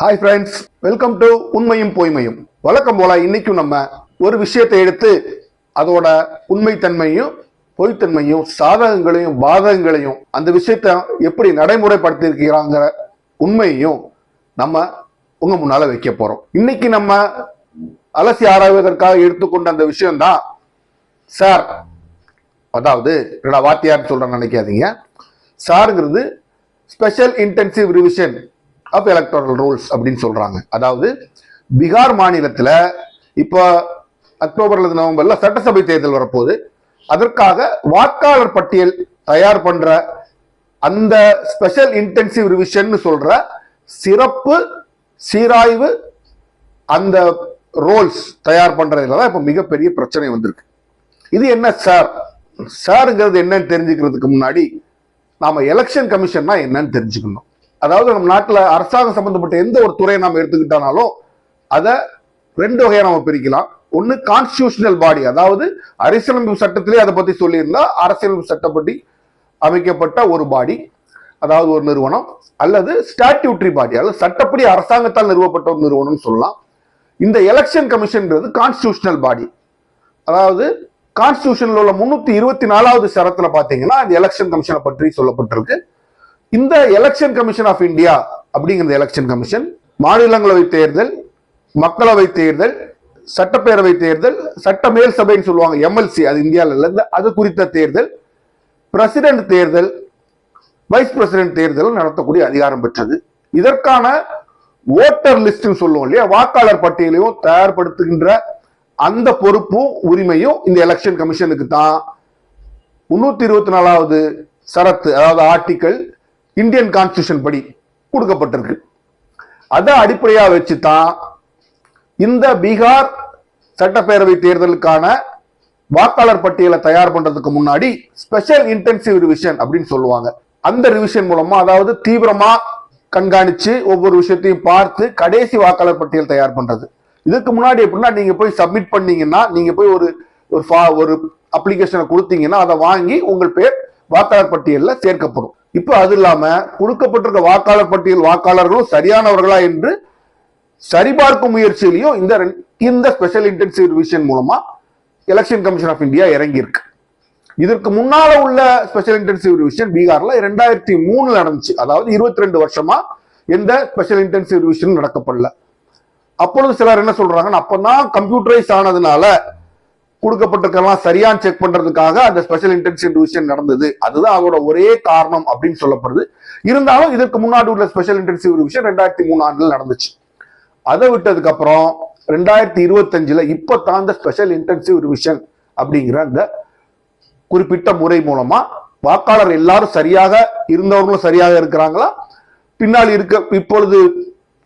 Hi friends welcome to உண்மையும் பொய்மையும். வழக்கம் போல இன்னைக்கும் நம்ம ஒரு விஷயத்தை எடுத்து அதோட உண்மைத்தன்மையும் பொய்த்தன்மையும் சாதகங்களையும் பாதகங்களையும் அந்த விஷயத்தை எப்படி நடைமுறைப்படுத்தியிருக்கிறாங்கிற உண்மையையும் நம்ம உங்க முன்னால வைக்க போறோம். இன்னைக்கு நம்ம அலசி ஆராய்வதற்காக எடுத்துக்கொண்ட அந்த விஷயம்தான் சார். அதாவது என்னடா வாத்தியார்னு சொல்றேன் நினைக்காதீங்க. சாருங்கிறது special intensive revision of electoral rules அப்படின்னு சொல்கிறாங்க அதாவது பீகார் மாநிலத்தில் இப்போ அக்டோபர் அல்லது சட்டசபை தேர்தல் வரப்போகுது. அதற்காக வாக்காளர் பட்டியல் தயார் பண்ணுற அந்த ஸ்பெஷல் இன்டென்சிவ் ரிவிஷன் சொல்கிற சிறப்பு சீராய்வு அந்த ரோல்ஸ் தயார் பண்ணுறதுல தான் இப்போ மிகப்பெரிய பிரச்சனை வந்திருக்கு. இது என்ன சார்? சாருங்கிறது என்னன்னு தெரிஞ்சுக்கிறதுக்கு முன்னாடி நாம் எலெக்ஷன் கமிஷன்னா என்னன்னு தெரிஞ்சுக்கணும். அதாவது நம்ம நாட்டில் அரசாங்கம் சம்பந்தப்பட்ட எந்த ஒரு துறையை நாம் எடுத்துக்கிட்டாலும் அதை ரெண்டு வகையாக நம்ம பிரிக்கலாம். ஒன்று கான்ஸ்டியூஷனல் பாடி அதாவது அரசியலமைப்பு சட்டத்திலே அதை பற்றி சொல்லியிருந்தா அரசியலமைப்பு சட்டப்படி அமைக்கப்பட்ட ஒரு பாடி அதாவது ஒரு நிறுவனம் அல்லது ஸ்டாட்யூட்ரி பாடி அதாவது சட்டப்படி அரசாங்கத்தால் நிறுவப்பட்ட ஒரு நிறுவனம்னு சொல்லலாம். இந்த எலெக்ஷன் கமிஷன்ன்றது கான்ஸ்டியூஷனல் பாடி அதாவது கான்ஸ்டியூஷனில் உள்ள முன்னூற்றி இருபத்தி நாலாவது சரத்தில் பார்த்தீங்கன்னா இந்த எலெக்ஷன் கமிஷனை பற்றி சொல்லப்பட்டிருக்கு. இந்த எலெக்ஷன் கமிஷன் ஆஃப் இந்தியா அப்படிங்கிற எலெக்ஷன் கமிஷன் மாநிலங்களவை தேர்தல் மக்களவை தேர்தல் சட்டப்பேரவை தேர்தல் சட்ட மேல் சபைன்னு சொல்லுவாங்க எம்எல்சி அது இந்தியாவில் இல்லை அது குறித்த தேர்தல் பிரசிடென்ட் தேர்தல் வைஸ் பிரசிடென்ட் தேர்தல் நடத்தக்கூடிய அதிகாரம் பெற்றது. இதற்கான ஓட்டர் லிஸ்ட்னு சொல்லுவோம் இல்லையா வாக்காளர் பட்டியலையும் தயார்படுத்துகின்ற அந்த பொறுப்பும் உரிமையும் இந்த எலெக்ஷன் கமிஷனுக்கு தான். முன்னூத்தி இருபத்தி நாலாவது சரத்து அதாவது ஆர்டிக்கல் இந்தியன் கான்ஸ்டியூஷன் படி கொடுக்கப்பட்டிருக்கு. அதை அடிப்படையாக வச்சு தான் இந்த பீகார் சட்டப்பேரவை தேர்தலுக்கான வாக்காளர் பட்டியலை தயார் பண்றதுக்கு முன்னாடி ஸ்பெஷல் இன்டென்சிவ் ரிவிஷன் அப்படின்னு சொல்லுவாங்க. அந்த ரிவிஷன் மூலமா அதாவது தீவிரமா கண்காணிச்சு ஒவ்வொரு விஷயத்தையும் பார்த்து கடைசி வாக்காளர் பட்டியல் தயார் பண்றது. இதுக்கு முன்னாடி எப்படின்னா நீங்க போய் சப்மிட் பண்ணீங்கன்னா நீங்க போய் ஒரு ஒரு ஃபா- ஒரு அப்ளிகேஷனை கொடுத்தீங்கன்னா அதை வாங்கி உங்கள் பேர் வாக்காளர் பட்டியலில் சேர்க்கப்படும். இப்போ அது இல்லாம கொடுக்கப்பட்டிருக்க வாக்காளர் பட்டியல் வாக்காளர்களும் சரியானவர்களா என்று சரிபார்க்கும் முயற்சியிலையும் இந்த இந்த ஸ்பெஷல் இன்டென்சிவ் ரிவிஷன் மூலமா எலெக்ஷன் கமிஷன் ஆஃப் இந்தியா இறங்கியிருக்கு. இதற்கு முன்னால உள்ள ஸ்பெஷல் இன்டென்சிவ் ரிவிஷன் பீகார்ல ரெண்டாயிரத்தி மூணுல நடந்துச்சு. அதாவது இருபத்தி ரெண்டு வருஷமா எந்த ஸ்பெஷல் இன்டென்சிவ் ரிவிஷன் நடக்கப்படல. அப்பொழுது சிலர் என்ன சொல்றாங்கன்னா அப்பதான் கம்ப்யூட்டரைஸ் ஆனதுனால கொடுக்கப்பட்டிருக்கலாம் சரியான்னு செக் பண்றதுக்காக அந்த ஸ்பெஷல் இன்டென்சிவ் டிவிஷன் நடந்தது. அதுதான் அவரோட ஒரே காரணம் அப்படின்னு சொல்லப்படுது. இருந்தாலும் இதற்கு முன்னாடி உள்ள ஸ்பெஷல் இன்டென்சிவ் டிவிஷன் ரெண்டாயிரத்தி மூணு ஆண்டுல நடந்துச்சு. அதை விட்டதுக்கு அப்புறம் ரெண்டாயிரத்தி இருபத்தஞ்சுல இப்ப தாழ்ந்த ஸ்பெஷல் இன்டென்சிவ் ரிவிஷன் அப்படிங்கிற அந்த குறிப்பிட்ட முறை மூலமா வாக்காளர் எல்லாரும் சரியாக இருந்தவர்களும் சரியாக இருக்கிறாங்களா? பின்னால் இருக்க இப்பொழுது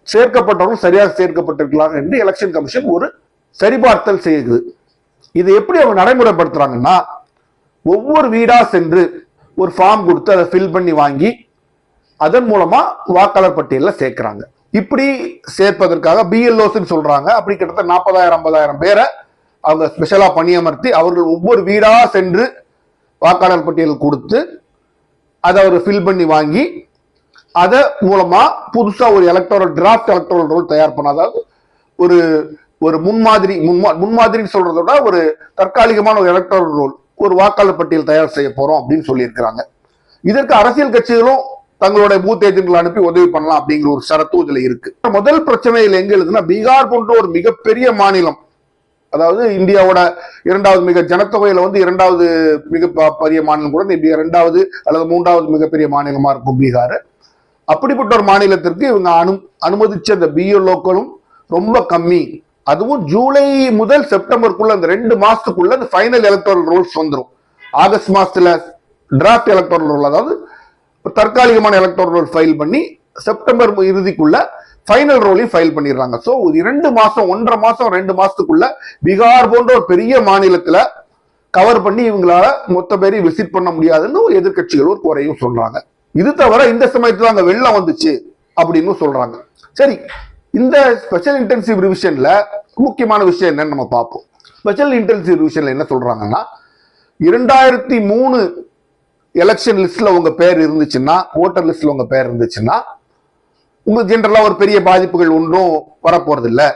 சேர்க்கப்பட்டவர்களும் சரியாக சேர்க்கப்பட்டிருக்கலாம் என்று எலெக்ஷன் கமிஷன் ஒரு சரிபார்த்தல் செய்யுது இது எப்படி அவங்க நடைமுறைப்படுத்துறாங்கன்னா ஒவ்வொரு வீடா சென்று ஒரு ஃபார்ம் கொடுத்து அதை ஃபில் பண்ணி வாங்கி அதன் மூலமா வாக்காளர் பட்டியலில் சேர்க்கிறாங்க. இப்படி சேர்ப்பதற்காக பிஎல்ஓஸ்ன்னு சொல்றாங்க. அப்படி கிட்டத்தட்ட நாற்பதாயிரம் ஐம்பதாயிரம் பேரை அவங்க ஸ்பெஷலா பணியமர்த்தி அவர்கள் ஒவ்வொரு வீடா சென்று வாக்காளர் பட்டியல் கொடுத்து அதை அவர் ஃபில் பண்ணி வாங்கி அதை மூலமா புதுசா ஒரு எலக்டோரல் டிராஃப்ட் எலக்டோரல் ரோல் தயார் பண்ண அதாவது ஒரு ஒரு முன்மாதிரி முன்மா முன்மாதிரின்னு சொல்றதை விட ஒரு தற்காலிகமான ஒரு எலக்டோரல் ரோல் ஒரு வாக்காளர் பட்டியல் தயார் செய்ய போறோம் அப்படின்னு சொல்லியிருக்கிறாங்க. இதற்கு அரசியல் கட்சிகளும் தங்களுடைய பூத் ஏஜென்ட்களை அனுப்பி உதவி பண்ணலாம் அப்படிங்கிற ஒரு சரத்து இதுல இருக்கு. முதல் பிரச்சனையில் எங்க இருக்குன்னா பீகார் போன்ற ஒரு மிகப்பெரிய மாநிலம் அதாவது இந்தியாவோட இரண்டாவது மிக ஜனத்தொகையில வந்து இரண்டாவது மிக ப- பெரிய மாநிலம் கூட இப்படி இரண்டாவது அல்லது மூன்றாவது மிகப்பெரிய மாநிலமா இருக்கும் பீகார். அப்படிப்பட்ட ஒரு மாநிலத்திற்கு இவங்க அனு அனுமதிச்ச அந்த பிஎல்ஓக்களும் ரொம்ப கம்மி. அதுவும் ஜூலை முதல் செப்டம்பருக்குள்ள அந்த ரெண்டு மாசத்துக்குள்ள அந்த ஃபைனல் எலக்டோரல் ரோல்ஸ் வந்துடும் ஆகஸ்ட் மாசத்துல டிராஃப்ட் எலக்டோரல் ரோல் அதாவது தற்காலிகமான எலக்டோரல் ரோல் ஃபைல் பண்ணி செப்டம்பர் இறுதிக்குள்ள ஃபைனல் ரோலையும் ஃபைல் பண்ணிடுறாங்க. ஸோ இரண்டு மாசம் ஒன்றரை மாசம் ரெண்டு மாசத்துக்குள்ள பீகார் போன்ற ஒரு பெரிய மாநிலத்துல கவர் பண்ணி இவங்களால மொத்த பேரையும் விசிட் பண்ண முடியாதுன்னு ஒரு எதிர்கட்சிகள் ஒரு குறையும் சொல்றாங்க. இது தவிர இந்த சமயத்துல அங்க வெள்ளம் வந்துச்சு அப்படின்னு சொல்றாங்க. சரி இந்த ஸ்பெஷல் இன்டென்சிவ் ரிவிஷனில் முக்கியமான விஷயம் என்னன்னு நம்ம பார்ப்போம். ஸ்பெஷல் இன்டென்சிவ் ரிவிஷனில் என்ன சொல்கிறாங்கன்னா இரண்டாயிரத்தி மூணு எலெக்ஷன் லிஸ்ட்டில் உங்கள் பேர் இருந்துச்சுன்னா ஓட்டர் லிஸ்ட்டில் உங்கள் பேர் இருந்துச்சுன்னா உங்களுக்கு ஜென்ரலாக ஒரு பெரிய பாதிப்புகள் ஒன்றும் வரப்போறதில்லை.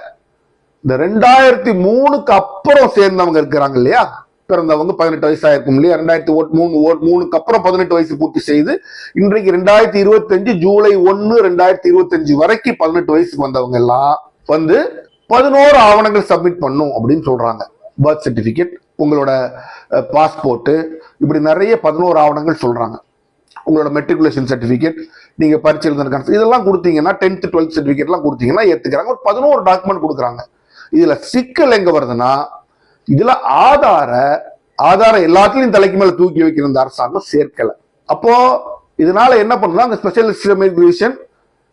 இந்த ரெண்டாயிரத்தி மூணுக்கு அப்புறம் சேர்ந்தவங்க இருக்கிறாங்க இல்லையா? பிறந்தவங்க பதினெட்டு வயசு ஆயிருக்கும் இல்லையா? ரெண்டாயிரத்தி ஓட் மூணு ஓட் மூணுக்கு அப்புறம் பதினெட்டு வயசு பூர்த்தி செய்து இன்றைக்கு ரெண்டாயிரத்தி இருபத்தஞ்சு ஜூலை ஒன்னு ரெண்டாயிரத்தி இருபத்தஞ்சு வரைக்கும் பதினெட்டு வயசுக்கு வந்தவங்க எல்லாம் வந்து பதினோரு ஆவணங்கள் சப்மிட் பண்ணும் அப்படின்னு சொல்றாங்க. பர்த் சர்டிபிகேட் உங்களோட பாஸ்போர்ட்டு இப்படி நிறைய பதினோரு ஆவணங்கள் சொல்றாங்க. உங்களோட மெட்ரிகுலேஷன் சர்டிஃபிகேட் நீங்க பரிச்சு எழுதுன இதெல்லாம் கொடுத்தீங்கன்னா டென்த் டுவெல்த் சர்டிஃபிகேட்லாம் கொடுத்தீங்கன்னா ஏத்துக்கிறாங்க. ஒரு பதினோரு டாக்குமெண்ட் கொடுக்குறாங்க. இதுல சிக்கல் எங்க வருதுன்னா இதுல ஆதார ஆதாரம் எல்லாத்துலயும் தலைக்கு மேல தூக்கி வைக்கிற இந்த அரசாங்கம் சேர்க்கல. அப்போ இதனால என்ன பண்ணுதா அந்த ஸ்பெஷல் ரிவிஷன்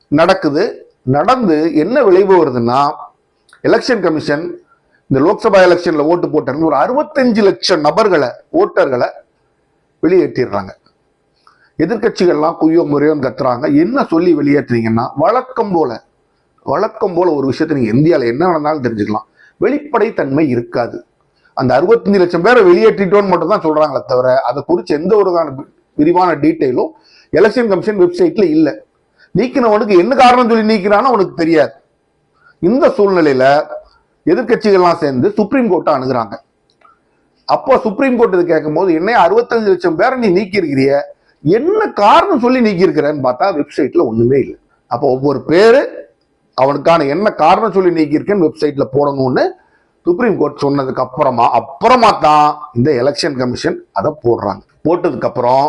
நடக்குது. நடந்து என்ன விளைவு வருதுன்னா எலெக்ஷன் கமிஷன் இந்த லோக்சபா எலெக்ஷன்ல ஓட்டு போட்ட ஒரு அறுபத்தஞ்சு லட்சம் நபர்களை ஓட்டர்களை வெளியேற்றிடுறாங்க. எதிர்க்கட்சிகள்லாம் குய்யோ முறையோன்னு கத்துறாங்க. என்ன சொல்லி வெளியேற்றுறீங்கன்னா வழக்கம் போல வழக்கம் போல ஒரு விஷயத்தை நீங்க இந்தியாவில் என்ன நடந்தாலும் தெரிஞ்சுக்கலாம். வெளிப்படைத்தன்மை இருக்காது. அந்த அறுபத்தஞ்சு லட்சம் பேரை வெளியேற்றிட்டோன்னு மட்டும் தான் சொல்றாங்களே தவிர அதை குறித்து எந்த ஒரு விரிவான டீட்டெயிலும் எலெக்ஷன் கமிஷன் வெப்சைட்ல இல்லை. நீக்கினவனுக்கு என்ன காரணம் சொல்லி நீக்கிறான்னு அவனுக்கு தெரியாது. இந்த சூழ்நிலையில எதிர்க்கட்சிகள்லாம் சேர்ந்து சுப்ரீம் கோர்ட்டை அணுகிறாங்க. அப்போ சுப்ரீம் கோர்ட் இது கேட்கும்போது என்ன அறுபத்தஞ்சு லட்சம் பேரை நீ நீக்கியிருக்கிறிய? என்ன காரணம் சொல்லி நீக்கியிருக்கிறேன்னு பார்த்தா வெப்சைட்ல ஒண்ணுமே இல்லை. அப்போ ஒவ்வொரு பேரு அவனுக்கான என்ன காரணம் சொல்லி நீக்கியிருக்கேன்னு வெப்சைட்டில் வெப்சைட்ல போடணும்னு சுப்ரீம் கோர்ட் சொன்னதுக்கு அப்புறமா அப்புறமா தான் இந்த எலெக்ஷன் கமிஷன் அதை போடுறாங்க. போட்டதுக்கு அப்புறம்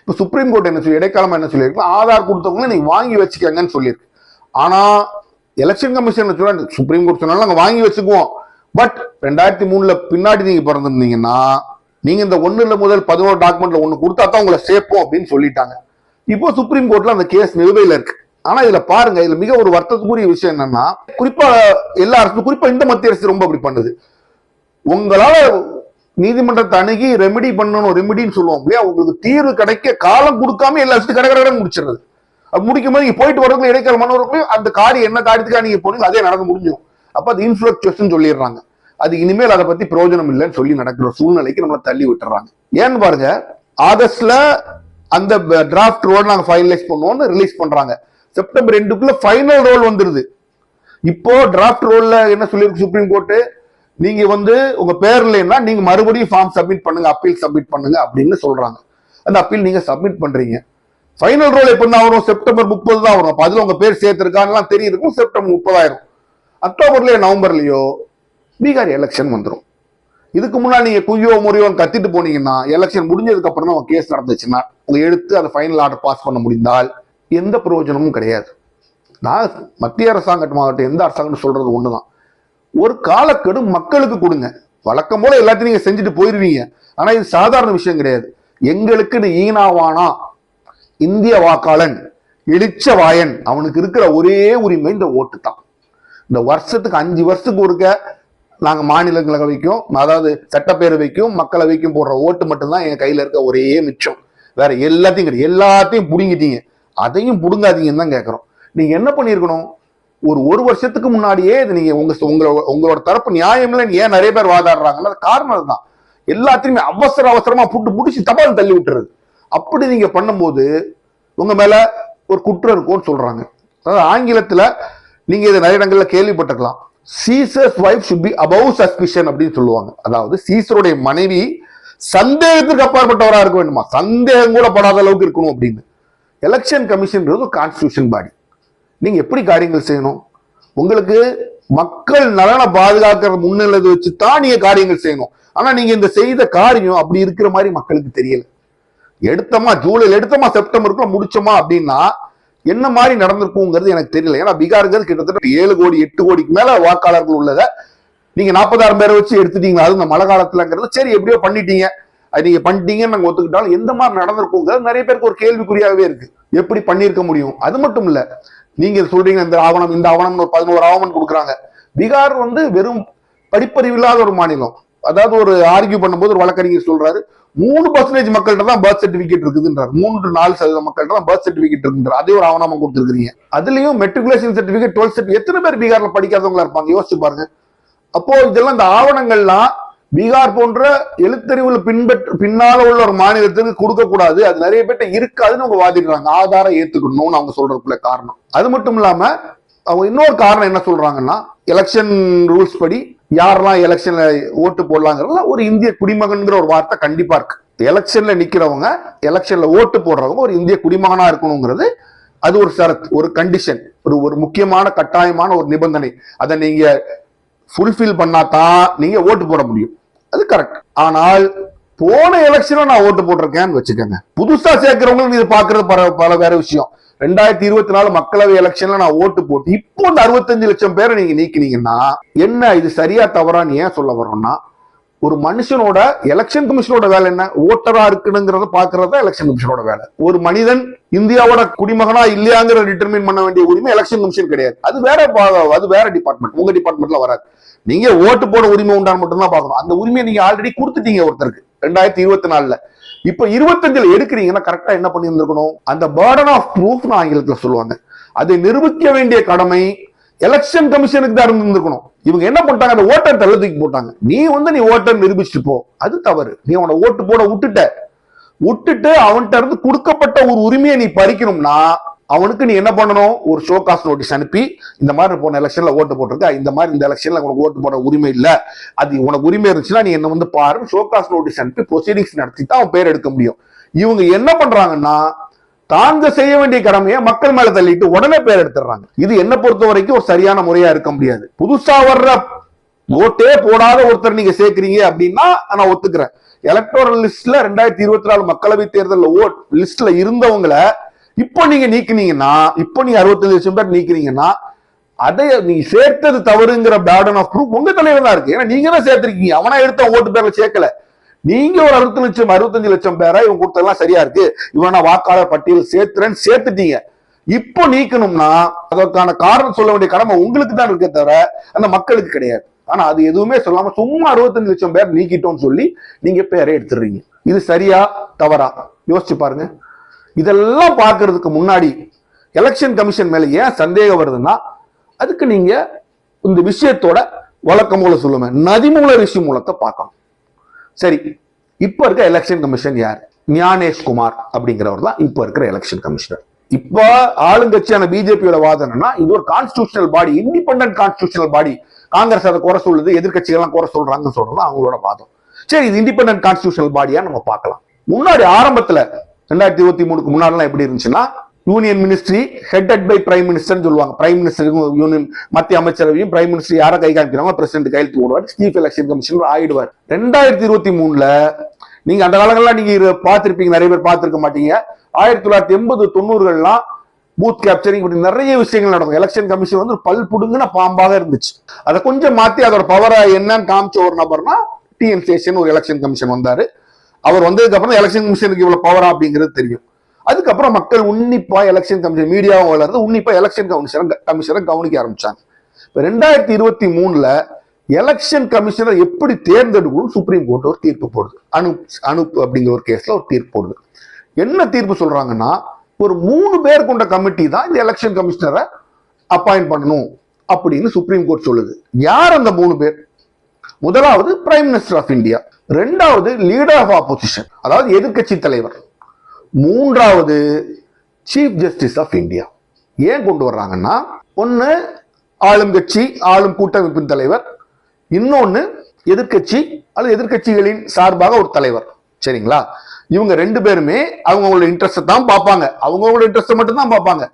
இப்போ சுப்ரீம் கோர்ட் என்ன சொல்லி இடைக்காலமா என்ன சொல்லியிருக்கு? ஆதார் கொடுத்தவங்க நீங்க வாங்கி வச்சுக்கங்கன்னு சொல்லியிருக்கு. ஆனா எலெக்ஷன் கமிஷன் சொல்ல சுப்ரீம் கோர்ட் சொன்னாலும் வாங்கி வச்சுக்குவோம். பட் ரெண்டாயிரத்தி மூணுல பின்னாடி நீங்க பிறந்திருந்தீங்கன்னா நீங்க இந்த ஒண்ணுல முதல் பதினோரு டாக்குமெண்ட்ல ஒண்ணு கொடுத்தா தான் உங்களை சேர்ப்போம் அப்படின்னு சொல்லிட்டாங்க. இப்போ சுப்ரீம் கோர்ட்ல அந்த கேஸ் நிலுவையில இருக்கு. ஆனா இதுல பாருங்க இதுல மிக ஒரு வருத்தத்துக்குரிய விஷயம் என்னன்னா குறிப்பா எல்லா அரசும் குறிப்பா இந்த மத்திய அரசு ரொம்ப அப்படி பண்ணுது. உங்களால நீதிமன்றத்தை அணுகி ரெமெடி பண்ணணும் ரெமெடின்னு சொல்லுவோம் இல்லையா? உங்களுக்கு தீர்வு கிடைக்க காலம் கொடுக்காம எல்லா அரசு கடை கடை முடிச்சிடுறது. அது முடிக்கும் போது நீங்க போயிட்டு வரதுக்குள்ள இடைக்கால மனவர்களும் அந்த காரியம் என்ன காரியத்துக்காக நீங்க போனீங்க அதே நடந்து முடிஞ்சிடும். அப்ப அது இன்ஃபுளக்சுவேஷன் சொல்லிடுறாங்க. அது இனிமேல் அதை பத்தி பிரயோஜனம் இல்லைன்னு சொல்லி நடக்கிற சூழ்நிலைக்கு நம்மளை தள்ளி விட்டுறாங்க. ஏன்னு பாருங்க ஆகஸ்ட்ல அந்த டிராஃப்ட் ரோல் நாங்க ஃபைனலைஸ் பண்ணுவோம்னு ரிலீஸ் பண்றாங்க. செப்டம்பர் ரெண்டுக்குள்ள ஃபைனல் ரோல் வந்துருது. இப்போ டிராஃப்ட் ரோல்ல என்ன சொல்லியிருக்கு சுப்ரீம் கோர்ட்டு நீங்க வந்து உங்க பேர் இல்லைன்னா நீங்க மறுபடியும் ஃபார்ம் சப்மிட் பண்ணுங்க அப்பீல் சப்மிட் பண்ணுங்க அப்படின்னு சொல்றாங்க. அந்த அப்பீல் நீங்க சப்மிட் பண்றீங்க. ஃபைனல் ரோல் எப்போ தான் வரும்? செப்டம்பர் முப்பது தான் வரும். அப்போ அதில் உங்கள் பேர் சேர்த்துருக்கான்லாம் தெரியிருக்கும் செப்டம்பர் முப்பதாயிரம். அக்டோபர்லயோ நவம்பர்லேயோ பீகார் எலெக்ஷன் வந்துடும் இதுக்கு முன்னாடி நீங்கள் குய்யோ முறையோன்னு கத்திட்டு போனீங்கன்னா எலெக்ஷன் முடிஞ்சதுக்கு அப்புறம் தான் உங்கள் கேஸ் நடந்துச்சுன்னா உங்கள் எடுத்து அதை ஃபைனல் ஆர்டர் பாஸ் பண்ண முடிந்தால் எந்த பிரயோஜனமும் கிடையாது. நான் மத்திய அரசாங்கமாகட்டும் எந்த அரசாங்கன்னு சொல்கிறது ஒன்று தான் ஒரு காலக்கெடு மக்களுக்கு கொடுங்க. வழக்கம் போல் எல்லாத்தையும் நீங்கள் செஞ்சுட்டு போயிடுவீங்க ஆனால் இது சாதாரண விஷயம் கிடையாது. எங்களுக்கு ஈனாவானா இந்திய வாக்காளன் எழுச்ச வாயன் அவனுக்கு இருக்கிற ஒரே உரிமை இந்த ஓட்டு தான். இந்த வருஷத்துக்கு அஞ்சு வருஷத்துக்கு ஒருக்க மாநிலங்களை மாநிலங்களவைக்கும் அதாவது சட்டப்பேரவைக்கும் மக்களவைக்கும் போடுற ஓட்டு மட்டும்தான் என் கையில் இருக்க ஒரே மிச்சம். வேற எல்லாத்தையும் கிடையாது. எல்லாத்தையும் பிடிங்கிட்டீங்க. அதையும் புடுங்காதீங்கன்னு தான் கேட்குறோம் நீங்கள் என்ன பண்ணியிருக்கணும் ஒரு ஒரு வருஷத்துக்கு முன்னாடியே இது நீங்கள் உங்கள் உங்களோட உங்களோட தரப்பு நியாயம்ல ஏன் நிறைய பேர் வாதாடுறாங்கல்ல காரணம் அதுதான். எல்லாத்தையுமே அவசர அவசரமாக புட்டு பிடிச்சி தபால் தள்ளி விட்டுறது. அப்படி நீங்கள் பண்ணும்போது உங்கள் மேலே ஒரு குற்றம் இருக்கும்னு சொல்கிறாங்க அதாவது ஆங்கிலத்தில் நீங்கள் இதை நிறைய இடங்களில் கேள்விப்பட்டிருக்கலாம். Caesar's wife should be above suspicion அப்படின்னு சொல்லுவாங்க. அதாவது சீசருடைய மனைவி சந்தேகத்துக்கு அப்பாற்பட்டவராக இருக்க வேண்டுமா? சந்தேகம் கூட படாத அளவுக்கு இருக்கணும் அப்படின்னு. எலெக்ஷன் கமிஷன்ன்றது கான்ஸ்டியூஷன் பாடி நீங்கள் எப்படி காரியங்கள் செய்யணும்? உங்களுக்கு மக்கள் நலனை பாதுகாக்கிற முன்னிலை வச்சு தான் நீங்கள் காரியங்கள் செய்யணும். ஆனால் நீங்கள் இந்த செய்த காரியம் அப்படி இருக்கிற மாதிரி மக்களுக்கு தெரியல. எடுத்தமா ஜூலை எடுத்தமா செப்டம்பருக்குள்ள முடிச்சோமா அப்படின்னா என்ன மாதிரி நடந்திருக்குங்கிறது எனக்கு தெரியல. ஏன்னா பீகாருங்கிறது கிட்டத்தட்ட ஏழு கோடி எட்டு கோடிக்கு மேல வாக்காளர்கள் உள்ளதை நீங்க நாற்பதாயிரம் பேரை வச்சு எடுத்துட்டீங்களா? அது இந்த மழை காலத்துலங்கிறது சரி எப்படியோ பண்ணிட்டீங்க. அது நீங்க பண்ணிட்டீங்கன்னு நாங்க ஒத்துக்கிட்டாலும் எந்த மாதிரி நடந்திருக்குங்கிறது நிறைய பேருக்கு ஒரு கேள்விக்குறியாகவே இருக்கு. எப்படி பண்ணியிருக்க முடியும்? அது மட்டும் இல்ல நீங்க சொல்றீங்க இந்த ஆவணம் இந்த ஆவணம்னு ஒரு பதினோரு ஆவணம் கொடுக்குறாங்க. பீகார் வந்து வெறும் படிப்பறிவு இல்லாத ஒரு மாநிலம். அதாவது ஒரு ஆர்கியூ பண்ணும்போது ஒரு வழக்கறிஞர் சொல்றாரு மூணு பர்சன்டேஜ் மக்கள்கிட்ட தான் பர்த் சர்டிபிகேட் இருக்குதுன்றார். மூன்று நாலு சதவீத மக்கள்கிட்ட தான் பர்த் சர்டிபிகேட் இருக்குன்றார் அதே ஒரு ஆவணமா கொடுத்துருக்கீங்க அதுலயும் மெட்ரிகுலேஷன் சர்டிபிகேட் டுவெல்த் சர்டிபிகேட் எத்தனை பேர் பீகார்ல படிக்காதவங்களா இருப்பாங்க? யோசிச்சு பாருங்க. அப்போ இதெல்லாம் இந்த ஆவணங்கள்லாம் பீகார் போன்ற எழுத்தறிவுல பின்பற்ற பின்னால உள்ள ஒரு மாநிலத்துக்கு கொடுக்க கூடாது அது நிறைய பேர்ட்ட இருக்காதுன்னு அவங்க வாதிடுறாங்க. ஆதாரம் ஏத்துக்கணும்னு அவங்க சொல்றதுக்குள்ள காரணம். அது மட்டும் இல்லாம அவங்க இன்னொரு காரணம் என்ன சொல்றாங்கன்னா எலெக்ஷன் ரூல்ஸ் படி யாரெல்லாம் எலெக்ஷன்ல ஓட்டு போடலாங்கிறதுல ஒரு இந்திய குடிமகன்கிற ஒரு வார்த்தை கண்டிப்பா இருக்கு. எலெக்ஷன்ல நிக்கிறவங்க எலெக்ஷன்ல ஓட்டு போடுறவங்க ஒரு இந்திய குடிமகனா இருக்கணுங்கிறது அது ஒரு சரத் ஒரு கண்டிஷன் ஒரு ஒரு முக்கியமான கட்டாயமான ஒரு நிபந்தனை. அதை நீங்க ஃபுல்ஃபில் பண்ணாதான் நீங்க ஓட்டு போட முடியும். அது கரெக்ட் ஆனால் போன எலெக்ஷன்ல நான் ஓட்டு போட்டிருக்கேன்னு வச்சுக்கோங்க. புதுசா சேர்க்கிறவங்களுக்கு இது பாக்குறது பல பல வேற விஷயம். ரெண்டாயிரத்தி இருபத்தி நாலு மக்களவை எலெக்ஷன்ல நான் ஓட்டு போட்டு இப்போ இந்த அறுபத்தஞ்சு லட்சம் பேரை நீங்க நீக்கினீங்கன்னா என்ன இது சரியா தவறான்னு ஏன் சொல்ல வரோம்னா ஒரு மனுஷனோட எலெக்ஷன் கமிஷனோட வேலை என்ன? ஓட்டரா இருக்குங்கிறத பாக்குறது தான் எலெக்ஷன் கமிஷனோட வேலை. ஒரு மனிதன் இந்தியாவோட குடிமகனா இல்லையாங்கிற டிட்டர்மின் பண்ண வேண்டிய உரிமை எலெக்ஷன் கமிஷன் கிடையாது. அது வேற பா- அது வேற டிபார்ட்மெண்ட் உங்க டிபார்ட்மெண்ட்ல வராது. நீங்க ஓட்டு போட உரிமை உண்டான்னு மட்டும்தான் பார்க்கணும். அந்த உரிமையை நீங்க ஆல்ரெடி கொடுத்துட்டீங்க ஒருத்தருக்கு ரெண்டாயிரத்தி இருபத்தி நாலுல. இப்ப இருபத்தஞ்சுல எடுக்கிறீங்கன்னா கரெக்டா என்ன பண்ணி இருந்திருக்கணும் அந்த பேர்டன் ஆஃப் ப்ரூஃப் ஆங்கிலத்துல சொல்லுவாங்க. அதை நிரூபிக்க வேண்டிய கடமை எலெக்ஷன் கமிஷனுக்கு தான் இருந்திருக்கணும். இவங்க என்ன பண்ணிட்டாங்க? அந்த ஓட்டர் தள்ள தூக்கி போட்டாங்க. நீ வந்து நீ ஓட்டர் நிரூபிச்சுட்டு போ. அது தவறு. நீ அவனை ஓட்டு போட விட்டுட்ட. விட்டுட்டு அவன்கிட்ட இருந்து கொடுக்கப்பட்ட ஒரு உரிமையை நீ பறிக்கணும்னா அவனுக்கு நீ என்ன பண்ணணும்? ஒரு ஷோகாஸ் நோட்டீஸ் அனுப்பி இந்த மாதிரி போன எலெக்ஷன்ல ஓட்டு போட்டிருக்க இந்த மாதிரி இந்த எலெக்ஷன்ல உனக்கு ஓட்டு போட உரிமை இல்லை. அது உனக்கு உரிமை இருந்துச்சுன்னா நீ என்ன வந்து பாரு ஷோகாஸ் நோட்டீஸ் அனுப்பி ப்ரொசீடிங்ஸ் நடத்தி தான் அவன் பேர் எடுக்க முடியும். இவங்க என்ன பண்றாங்கன்னா தாங்க செய்ய வேண்டிய கடமையை மக்கள் மேல தள்ளிட்டு உடனே பேர் எடுத்துடுறாங்க. இது என்ன பொறுத்த வரைக்கும் ஒரு சரியான முறையா இருக்க முடியாது. புதுசா வர்ற ஓட்டே போடாத ஒருத்தர் நீங்க சேர்க்கிறீங்க அப்படின்னா நான் ஒத்துக்கிறேன். எலக்டோரல் லிஸ்ட்ல ரெண்டாயிரத்தி இருபத்தி நாலு மக்களவை தேர்தலில் ஓட் லிஸ்ட்ல இருந்தவங்களை இப்போ நீங்க நீக்கினீங்கன்னா இப்போ நீங்க அறுபத்தஞ்சு லட்சம் பேர் நீக்கிறீங்கன்னா அதை நீங்க சேர்த்தது தவறுங்கிற பேர்டன் ஆஃப் ப்ரூஃப் உங்க தலைவர் தான் இருக்கு. ஏன்னா நீங்க தான் சேர்த்திருக்கீங்க. அவனா எடுத்த ஓட்டு பேர்ல சேர்க்கல. நீங்க ஒரு அறுபத்தி லட்சம் அறுபத்தஞ்சு லட்சம் பேரை இவங்க கொடுத்ததெல்லாம் சரியா இருக்கு. இவன் வாக்காளர் பட்டியல் சேர்த்துறேன்னு சேர்த்துட்டீங்க. இப்போ நீக்கணும்னா அதற்கான காரணம் சொல்ல வேண்டிய கடமை உங்களுக்கு தான் இருக்கே தவிர அந்த மக்களுக்கு கிடையாது. ஆனா அது எதுவுமே சொல்லாம சும்மா அறுபத்தஞ்சு லட்சம் பேர் நீக்கிட்டோம்னு சொல்லி நீங்க பேரை எடுத்துடுறீங்க. இது சரியா தவறா? யோசிச்சு பாருங்க. இதெல்லாம் பார்க்கறதுக்கு முன்னாடி எலெக்ஷன் கமிஷன் மேல ஏன் சந்தேகம் வருதுன்னா அதுக்கு நீங்க இந்த விஷயத்தோட வழக்கம் மூல சொல்லுவேன் நதிமூல ரிஷி மூலத்தை பார்க்கணும். சரி இப்போ இருக்க எலெக்ஷன் கமிஷன் யார்? ஞானேஷ் குமார் அப்படிங்கிறவர் தான் இப்போ இருக்கிற எலெக்ஷன் கமிஷனர் இப்போ ஆளுங்கட்சியான பிஜேபியோட வாதம் என்னன்னா இது ஒரு constitutional body independent constitutional body Congress அதை குறை சொல்லுது எதிர்கட்சிகள்லாம் குறை சொல்றாங்கன்னு சொல்றது அவங்களோட வாதம். சரி இது இண்டிபெண்டன்ட் கான்ஸ்டியூஷனல் பாடியா நம்ம பார்க்கலாம். முன்னாடி ஆரம்பத்துல ரெண்டாயிரத்தி இருபத்தி மூணுக்கு முன்னாடிலாம் எப்படி இருந்துச்சுன்னா union ministry headed by prime minister சொல்லுவாங்க. பிரைம் மினிஸ்டருக்கும் யூனியன் மத்திய அமைச்சரவையும் பிரைம் மினிஸ்டர் யாரை கை காமிக்கிறாங்க பிரசிடென்ட் கையெழுத்து போடுவார். சீஃப் எலெக்ஷன் கமிஷனர் ஆயிடுவார். ரெண்டாயிரத்தி இருபத்தி மூணுல நீங்க அந்த காலங்கள்லாம் நீங்க பார்த்திருப்பீங்க. நிறைய பேர் பார்த்திருக்க மாட்டீங்க. ஆயிரத்தி தொள்ளாயிரத்தி எண்பது தொண்ணூறுகள்லாம் பூத் கேப்சரிங் இப்படி நிறைய விஷயங்கள் நடக்கும் எலெக்ஷன் கமிஷன் வந்து பல் புடுங்கின பாம்பாக இருந்துச்சு. அதை கொஞ்சம் மாத்தி அதோட பவரை என்னன்னு காமிச்ச ஒரு நபர்னா டிஎன் சேஷன் ஒரு எலெக்ஷன் கமிஷன் வந்தாரு. அவர் வந்ததுக்கு அப்புறம் எலெக்ஷன் கமிஷனுக்கு இவ்வளவு பவரா அப்படிங்கிறது தெரியும். அதுக்கப்புறம் மக்கள் உன்னிப்பா எலெக்ஷன் கமிஷன் மீடியாவும் வளர்ந்து உன்னிப்பா எலெக்ஷன் கமிஷனர் கமிஷனை கவனிக்க ஆரம்பிச்சாங்க. இப்ப ரெண்டாயிரத்தி இருபத்தி மூணுல எலெக்ஷன் கமிஷனர் எப்படி தேர்ந்தெடுக்கணும் சுப்ரீம் கோர்ட் ஒரு தீர்ப்பு போடுது. அனுப் அனுப் அப்படிங்கிற ஒரு கேஸ்ல ஒரு தீர்ப்பு போடுது. என்ன தீர்ப்பு சொல்றாங்கன்னா ஒரு மூணு பேர் கொண்ட கமிட்டி தான் இந்த எலெக்ஷன் கமிஷனரை அப்பாயிண்ட் பண்ணணும் அப்படின்னு சுப்ரீம் கோர்ட் சொல்லுது. யார் அந்த மூணு பேர்? முதலாவது பிரைம் மினிஸ்டர் ஆஃப் இந்தியா ரெண்டாவது லீடர் ஆஃப் ஆப்போசிஷன் அதாவது எதிர்க்கட்சி தலைவர். மூன்றாவது சீஃப் ஜஸ்டிஸ் ஆஃப் இந்தியா ஏன் கொண்டு வர்றாங்கன்னா ஒன்று ஆளும் கட்சி ஆளும் கூட்டமைப்பின் தலைவர் இன்னொன்று எதிர்க்கட்சி அல்லது எதிர்க்கட்சிகளின் சார்பாக ஒரு தலைவர். சரிங்களா? இவங்க ரெண்டு பேருமே அவங்களோட இன்ட்ரெஸ்ட்டை தான் பார்ப்பாங்க. அவங்களோட இன்ட்ரெஸ்ட்டை மட்டும் தான் பார்ப்பாங்க.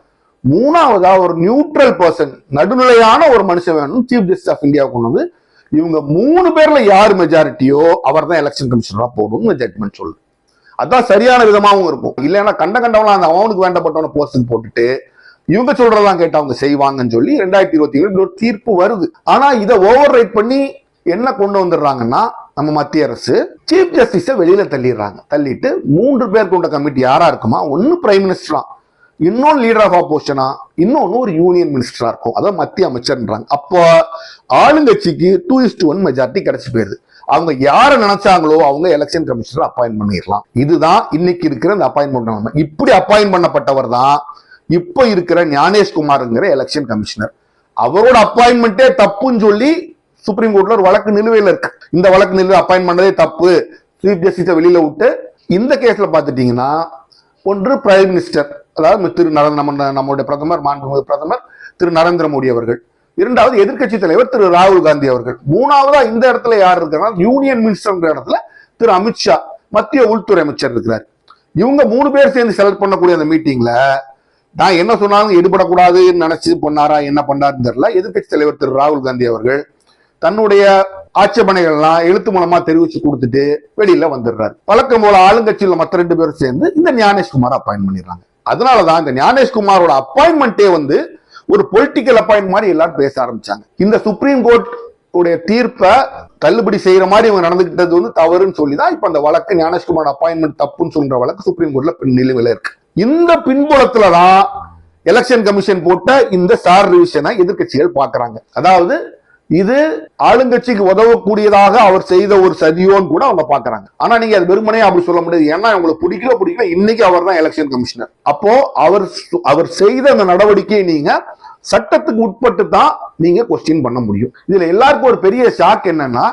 மூணாவதா ஒரு நியூட்ரல் பர்சன் நடுநிலையான ஒரு மனுஷன் வேணும் சீஃப் ஜஸ்டிஸ் ஆஃப் இந்தியா கொண்டு வந்து. இவங்க மூணு பேர்ல யார் மெஜாரிட்டியோ அவர் தான் எலெக்ஷன் கமிஷனரா போடணும்னு ஜட்மெண்ட் சொல்லு அதான் சரியான விதமாகவும் இருக்கும். இல்லைன்னா கண்ட கண்டவங்களா அந்த அவனுக்கு வேண்டப்பட்டவன போஸ்ட் போட்டுட்டு இவங்க சொல்றதெல்லாம் கேட்டு அவங்க செய்வாங்கன்னு சொல்லி ரெண்டாயிரத்தி இருபத்தி ஏழு ஒரு தீர்ப்பு வருது. ஆனா இதை ஓவர் ரைட் பண்ணி என்ன கொண்டு வந்துடுறாங்கன்னா நம்ம மத்திய அரசு சீஃப் ஜஸ்டிஸை வெளியில தள்ளிடுறாங்க. தள்ளிட்டு மூன்று பேர் கொண்ட கமிட்டி யாரா இருக்குமா? ஒன்னு பிரைம் மினிஸ்டரா இன்னொன்று லீடர் ஆஃப் ஆப்போசிஷனா இன்னொன்னு ஒரு யூனியன் மினிஸ்டரா இருக்கும். அதான் மத்திய அமைச்சர்ன்றாங்க. அப்போ ஆளுங்கட்சிக்கு டூ இஸ்ட் ஒன் மெஜாரிட்டி கிடைச்சி போயிருது. அவங்க யாரை நினைச்சாங்களோ அவங்க எலெக்ஷன் கமிஷனர் அப்பாயின் பண்ணிடலாம். இதுதான் இன்னைக்கு இருக்கிற அந்த அப்பாயின்மெண்ட் நிலைமை இப்படி அப்பாயின் பண்ணப்பட்டவர் தான் இப்ப இருக்கிற ஞானேஷ்குமார்ங்கிற எலெக்ஷன் கமிஷனர் அவரோட அப்பாயின்மெண்ட்டே தப்புன்னு சொல்லி சுப்ரீம் கோர்ட்ல ஒரு வழக்கு நிலுவையில் இருக்கு. இந்த வழக்கு நிலுவை அப்பாயின் பண்ணதே தப்பு. சீஃப் ஜஸ்டிஸை வெளியில விட்டு இந்த கேஸ்ல பாத்துட்டீங்கன்னா ஒன்று பிரைம் மினிஸ்டர் அதாவது திரு நரேந்திர நம்ம நம்மளுடைய பிரதமர் மாண்புமிகு பிரதமர் திரு நரேந்திர மோடி அவர்கள். இரண்டாவது எதிர்க்கட்சி தலைவர் திரு ராகுல் காந்தி அவர்கள். மூணாவதா இந்த இடத்துல யார் இருக்கிறார் யூனியன் மினிஸ்டர்ங்கிற இடத்துல திரு அமித்ஷா மத்திய உள்துறை அமைச்சர் இருக்கிறார். இவங்க மூணு பேர் சேர்ந்து செலக்ட் பண்ணக்கூடிய அந்த மீட்டிங்ல நான் என்ன சொன்னாலும் எடுபடக்கூடாதுன்னு நினைச்சு பண்ணாரா என்ன பண்ணாருன்னு தெரியல. எதிர்கட்சி தலைவர் திரு ராகுல் காந்தி அவர்கள் தன்னுடைய ஆட்சேபனைகள்லாம் எழுத்து மூலமா தெரிவிச்சு கொடுத்துட்டு வெளியில வந்துடுறாரு. வழக்கம் போல ஆளுங்கட்சியில் மற்ற ரெண்டு பேரும் சேர்ந்து இந்த ஞானேஷ்குமார் அப்பாயின் பண்ணிடுறாங்க. அதனாலதான் இந்த ஞானேஷ்குமாரோட அப்பாயின்மெண்ட்டே வந்து ஒரு பொலிட்டிக்கல் அப்பாயின் மாதிரி எல்லாரும் பேச ஆரம்பிச்சாங்க. இந்த சுப்ரீம் கோர்ட் உடைய தீர்ப்பை தள்ளுபடி செய்யற மாதிரி இவங்க நடந்துகிட்டது வந்து தவறுன்னு சொல்லி தான் இப்ப அந்த வழக்கு ஞானஸ்குமார் அப்பாயின்மெண்ட் தப்புன்னு சொல்ற வழக்கு சுப்ரீம் கோர்ட்ல பின் நிலுவையில இருக்கு. இந்த பின்புலத்துல தான் எலெக்ஷன் கமிஷன் போட்ட இந்த சார் ரிவிஷனை எதிர்க்கட்சிகள் பாக்குறாங்க அதாவது இது ஆளுங்கட்சிக்கு உதவக்கூடியதாக அவர் செய்த ஒரு சதியோன்னு கூட அவங்க பாக்குறாங்க ஆனா நீங்க அது வெறுமனே அப்படி சொல்ல முடியாது. ஏன்னா உங்களுக்கு பிடிக்கல பிடிக்கல. இன்னைக்கு அவர் தான் எலெக்ஷன் கமிஷனர் அப்போ அவர் அவர் செய்த அந்த நடவடிக்கையை நீங்க சட்டத்துக்கு உட்பட்டு தான் நீங்க கொஸ்டின் பண்ண முடியும். இதுல எல்லாருக்கும் ஒரு பெரிய ஷாக் என்னன்னா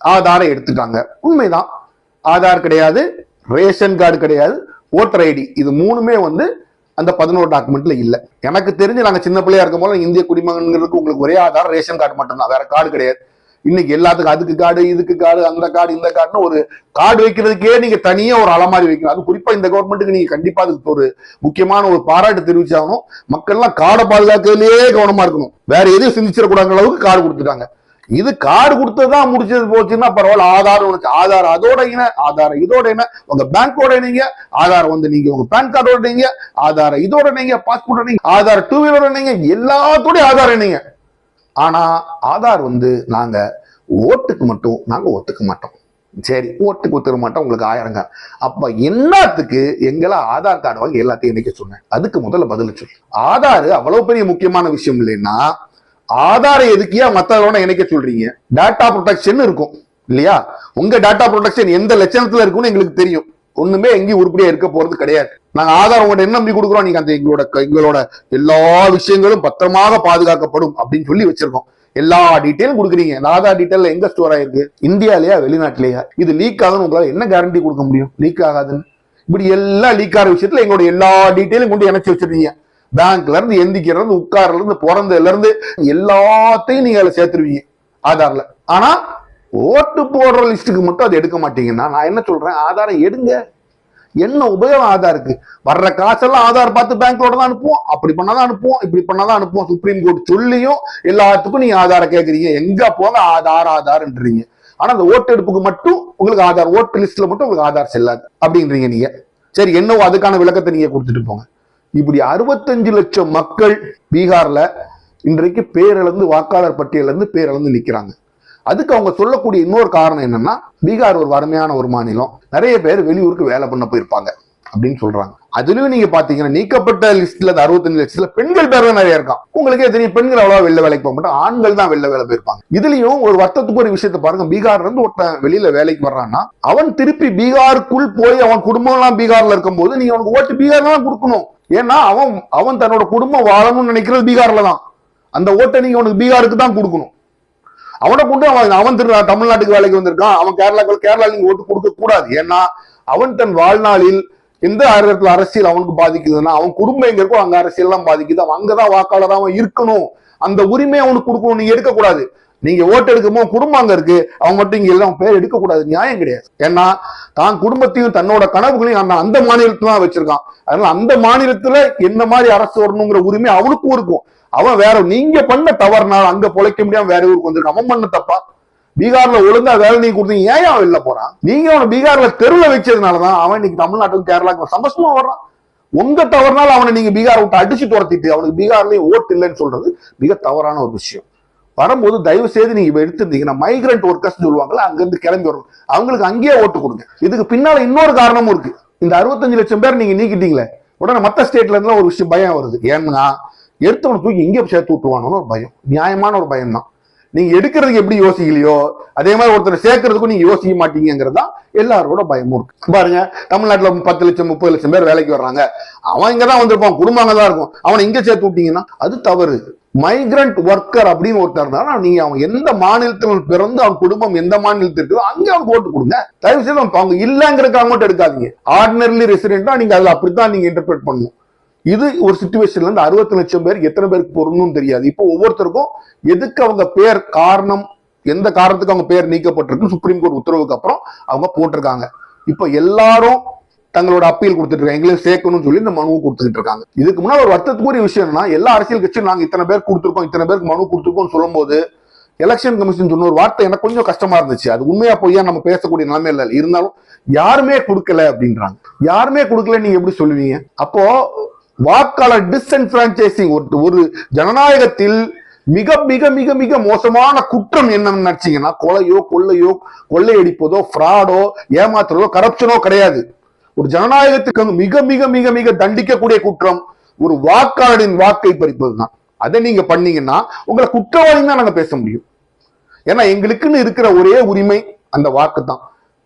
ஆதாரை எடுத்துட்டாங்க. உண்மைதான். ஆதார் கிடையாது ரேஷன் கார்டு கிடையாது ஓட்டர் ஐடி இது மூணுமே வந்து அந்த பதினோரு டாக்குமெண்ட்ல இல்ல. எனக்கு தெரிஞ்சு நாங்க சின்ன பிள்ளையா இருக்கும் போது இந்திய குடிமகன்களுக்கு உங்களுக்கு ஒரே ஆதாரம் ரேஷன் கார்டு மட்டும்தான். வேற கார்டு கிடையாது. இன்னைக்கு எல்லாத்துக்கும் அதுக்கு கார்டு இதுக்கு கார்டு அந்த கார்டு இந்த கார்டுன்னு ஒரு கார்டு வைக்கிறதுக்கே நீங்க தனியா ஒரு அலமாரி வைக்கணும். அது குறிப்பா இந்த கவர்மெண்ட்டுக்கு நீங்க கண்டிப்பா அதுக்கு ஒரு முக்கியமான ஒரு பாராட்டு தெரிவிச்சாகணும். மக்கள்லாம் கார்டை பாதுகாக்கிறதுலயே கவனமா இருக்கணும். வேற எதையும் சிந்திச்சிடக்கூடாத அளவுக்கு கார்டு கொடுத்துட்டாங்க. இது கார்டு கொடுத்ததுதான் முடிச்சது போச்சுன்னா பரவாயில்ல ஆதார் உனக்கு ஆதார் அதோட இன ஆதார் இதோட இன உங்க பேங்கோட இணைங்க ஆதார் வந்து நீங்க உங்க பேன் கார்டோட நீங்க ஆதார் இதோட நீங்க பாஸ்போர்ட் நீங்க ஆதார் டூ வீலரோட நீங்க எல்லாத்தோடய ஆதார் இணைங்க. ஆனா ஆதார் வந்து நாங்க ஓட்டுக்கு மட்டும் நாங்க ஒத்துக்க மாட்டோம். சரி ஓட்டுக்கு ஒத்துக்க மாட்டோம் உங்களுக்கு ஆயிரங்க. அப்ப என்னத்துக்கு எங்களை ஆதார் கார்டு வாங்கி எல்லாத்தையும் இணைக்க சொன்னேன்? அதுக்கு முதல்ல பதில் சொல்லு. ஆதார் அவ்வளவு பெரிய முக்கியமான விஷயம் இல்லைன்னா ஆதாரை எதுக்கியா மத்தவங்களோட இணைக்க சொல்றீங்க? டேட்டா ப்ரொடெக்ஷன் இருக்கும் இல்லையா? உங்க டேட்டா ப்ரொடெக்ஷன் எந்த லட்சணத்துல இருக்கும்னு எங்களுக்கு தெரியும். ஒண்ணுமே எங்கேயும் உருப்படியா இருக்க போறது கிடையாது. நாங்க ஆதார் உங்கள்ட்ட என்ன நம்பி கொடுக்குறோம்? நீங்க அந்த எங்களோட எங்களோட எல்லா விஷயங்களும் பத்திரமாக பாதுகாக்கப்படும் அப்படின்னு சொல்லி வச்சிருக்கோம். எல்லா டீட்டெயிலும் கொடுக்குறீங்க. இந்த ஆதார் டீட்டெயில் எங்க ஸ்டோர் ஆயிருக்கு? இந்தியாலயா வெளிநாட்டிலேயா? இது லீக் ஆகுதுன்னு உங்களால என்ன கேரண்டி கொடுக்க முடியும்? லீக் ஆகாதுன்னு. இப்படி எல்லா லீக் ஆகிற விஷயத்துல எங்களோட எல்லா டீட்டெயிலும் கொண்டு இணைச்சி வச்சிருக்கீங்க. பேங்க்ல இருந்து எந்திக்கிறது உட்கார்ல இருந்து பிறந்ததுல இருந்து எல்லாத்தையும் நீங்க அதில் சேர்த்துருவீங்க. ஆதார்ல ஆனா ஓட்டு போடுற லிஸ்ட்டுக்கு மட்டும் அதை எடுக்க மாட்டீங்கன்னா நான் என்ன சொல்றேன்? ஆதாரை எடுங்க. என்ன உபயோகம் ஆதாருக்கு வர்ற காசெல்லாம் ஆதார் பார்த்து பேங்க்கோட தான் அனுப்புவோம். அப்படி பண்ணாதான் அனுப்புவோம். இப்படி பண்ணாதான் அனுப்புவோம். சுப்ரீம் கோர்ட் சொல்லியும் எல்லாத்துக்கும் நீங்க ஆதாரை கேட்குறீங்க எங்க போங்க? ஆதார் ஆதார்ன்றீங்க. ஆனா அந்த ஓட்டெடுப்புக்கு மட்டும் உங்களுக்கு ஆதார் ஓட்டு லிஸ்ட்ல மட்டும் உங்களுக்கு ஆதார் செல்லாது. அப்படின்றீங்க நீங்க. சரி என்னவோ அதுக்கான விளக்கத்தை நீங்க கொடுத்துட்டு போங்க. இப்படி அறுபத்தஞ்சு லட்சம் மக்கள் பீகார்ல இன்றைக்கு பேரிழந்து வாக்காளர் பட்டியலிருந்து பேரிழந்து நிக்கிறாங்க. அதுக்கு அவங்க சொல்லக்கூடிய இன்னொரு காரணம் என்னன்னா பீகார் ஒரு வறுமையான ஒரு மாநிலம். நிறைய பேர் வெளியூருக்கு வேலை பண்ண போயிருப்பாங்க அப்படின்னு சொல்றாங்க. அதுலயும் நீங்க பாத்தீங்கன்னா நீக்கப்பட்ட லிஸ்ட்ல இந்த அறுபத்தஞ்சு லட்சத்துல பெண்கள் பேர் தான் நிறைய இருக்கான் உங்களுக்கே தெரியும் பெண்கள் அவ்வளவா வெளில வேலைக்கு போக மாட்டோம் ஆண்கள் தான் வெளில வேலை போயிருப்பாங்க. இதுலயும் ஒரு வருத்தத்துக்கு ஒரு விஷயத்தை பாருங்க. பீகார்ல இருந்து ஒருத்தன் வெளியில வேலைக்கு வர்றான்னா அவன் திருப்பி பீகாருக்குள் போய் அவன் குடும்பம் எல்லாம் பீகார்ல இருக்கும்போது நீங்க அவனுக்கு ஓட்டு பீகார் தான் கொடுக்கணும். ஏன்னா அவன் அவன் தன்னோட குடும்பம் வாழணும்னு நினைக்கிறது பீகார்ல தான். அந்த ஓட்டை நீங்க அவனுக்கு பீகாருக்கு தான் கொடுக்கணும். அவனை கொண்டு அவன் அவன் திரு தமிழ்நாட்டுக்கு வேலைக்கு வந்திருக்கான். அவன் கேரளாக்கள் கேரளா நீங்க ஓட்டு கொடுக்க கூடாது. ஏன்னா அவன் தன் வாழ்நாளில் எந்த இடத்துல அரசியல் அவனுக்கு பாதிக்குதுன்னா அவன் குடும்பம் எங்க இருக்கோ அங்க அரசியல் எல்லாம் பாதிக்குது. அவன் அங்கதான் வாக்காளர் அவன் இருக்கணும். அந்த உரிமையை அவனுக்கு கொடுக்கணும். நீங்க எடுக்கக்கூடாது நீங்க ஓட்டு எடுக்கும்போது குடும்பம் அங்க இருக்கு. அவங்க மட்டும் இங்க எல்லாம் பேர் எடுக்கக்கூடாது. நியாயம் கிடையாது. ஏன்னா தான் குடும்பத்தையும் தன்னோட கனவுகளையும் அந்த அந்த மாநிலத்துல தான் வச்சிருக்கான். அதனால அந்த மாநிலத்துல என்ன மாதிரி அரசு வரணுங்கிற உரிமை அவனுக்கும் இருக்கும். அவன் வேற நீங்க பண்ண தவறுனால அங்க பொழைக்க முடியாம வேற ஊருக்கு வந்திருக்கான். அவன் பண்ண தப்பா? பீகார்ல ஒழுங்கா வேலை நீங்க கொடுத்தீங்க. ஏன் அவன் வெளில போறான்? நீங்க அவனை பீகார்ல தெருவில் வச்சதுனாலதான் அவன் இன்னைக்கு தமிழ்நாட்டுக்கும் கேரளாக்கும் சமஸ்மா வர்றான். உங்க தவறுனால அவனை நீங்க பீகார் விட்டு அடிச்சு துரத்திட்டு அவனுக்கு பீகார்லயும் ஓட்டு இல்லைன்னு சொல்றது மிக தவறான ஒரு விஷயம். வரும்போது தயவு செய்து நீங்க எடுத்திருந்தீங்கன்னா மைக்ரண்ட் ஒர்க்கர்ஸ் சொல்லுவாங்கல்ல அங்கிருந்து கிளம்பி வரும். அவங்களுக்கு அங்கேயே ஓட்டு கொடுங்க. இதுக்கு பின்னால இன்னொரு காரணமும் இருக்கு. இந்த அறுபத்தஞ்சு லட்சம் பேர் நீங்க நீக்கிட்டீங்களே உடனே மத்த ஸ்டேட்ல இருந்து ஒரு விஷயம் பயம் வருது. ஏன்னா எடுத்தவனை தூக்கி இங்கே சேர்த்து விட்டுருவானு ஒரு பயம். நியாயமான ஒரு பயம் தான். நீங்க எடுக்கிறதுக்கு எப்படி யோசிக்கலையோ அதே மாதிரி ஒருத்தர் சேர்க்கறதுக்கும் நீங்க யோசிக்க மாட்டீங்கிறது தான் எல்லாரோட பயமும் இருக்கு. பாருங்க தமிழ்நாட்டுல பத்து லட்சம் முப்பது லட்சம் பேர் வேலைக்கு வர்றாங்க. அவன் இங்க தான் வந்திருப்பான் குடும்பம் அங்கதான் இருக்கும். அவனை இங்க சேர்த்து விட்டீங்கன்னா அது தவறு. மைக்ரண்ட் ஒர்க்கர் அப்படின்னு ஒருத்தர் நீங்க அவன் எந்த மாநிலத்தில் பிறந்து அவன் குடும்பம் எந்த மாநிலத்தில் இருக்குதோ அங்கே அவனுக்கு ஓட்டு கொடுங்க. தயவு செய்து அவன் அவங்க இல்லைங்கிறதுக்காக மட்டும் எடுக்காதீங்க. ஆர்டினரிலி ரெசிடென்ட்டா நீங்க அதுல அப்படித்தான் நீங்க இன்டர்பிரேட் பண்ணணும். இது ஒரு சுச்சுவேஷன்ல இருந்து அறுபத்தி லட்சம் பேர் எத்தனை பேருக்கு பொருந்தும் தெரியாது. இப்போ ஒவ்வொருத்தருக்கும் எதுக்கு அவங்க பேர் காரணம் எந்த காரணத்துக்கு அவங்க பேர் நீக்கப்பட்டிருக்குன்னு சுப்ரீம் கோர்ட் உத்தரவுக்கு அப்புறம் அவங்க போட்டிருக்காங்க. இப்போ எல்லாரும் தங்களோட அப்பீல் கொடுத்துட்டு இருக்காங்க. எங்களையும் சேர்க்கணும்னு சொல்லி இந்த மனுவை கொடுத்துட்டு இருக்காங்க. இதுக்கு முன்னாடி ஒரு வருத்தத்துக்குரிய விஷயம் எல்லா அரசியல் கட்சியும் நாங்க இத்தனை பேர் கொடுத்துருக்கோம் இத்தனை பேருக்கு மனு கொடுத்துருக்கோம் சொல்லும்போது எலெக்ஷன் கமிஷன் சொன்ன ஒரு வார்த்தை எனக்கு கொஞ்சம் கஷ்டமா இருந்துச்சு. அது உண்மையா பொய்யா நம்ம பேசக்கூடிய நிலைமை இல்லை. இருந்தாலும் யாருமே கொடுக்கல அப்படின்றாங்க. யாருமே கொடுக்கல நீங்க எப்படி சொல்லுவீங்க? அப்போ வாக்காளர் டிஸ்என்பிரான்சைசிங் ஒரு ஒரு ஜனநாயகத்தில் மிக மிக மிக மிக மோசமான குற்றம் என்னன்னு நினைச்சீங்கன்னா கொலையோ கொள்ளையோ கொள்ளையடிப்பதோ ஃப்ராடோ ஏமாத்துறதோ கரப்ஷனோ கிடையாது. ஒரு ஜனநாயகத்துக்கு மிக மிக மிக மிக தண்டிக்கக்கூடிய குற்றம் ஒரு வாக்காளரின் வாக்கை பறிப்பது தான் அதை நீங்க பண்ணீங்கன்னா உங்களை குற்றவாளி தான் நாங்க பேச முடியும். ஏன்னா எங்களுக்குன்னு இருக்கிற ஒரே உரிமை அந்த வாக்கு தான்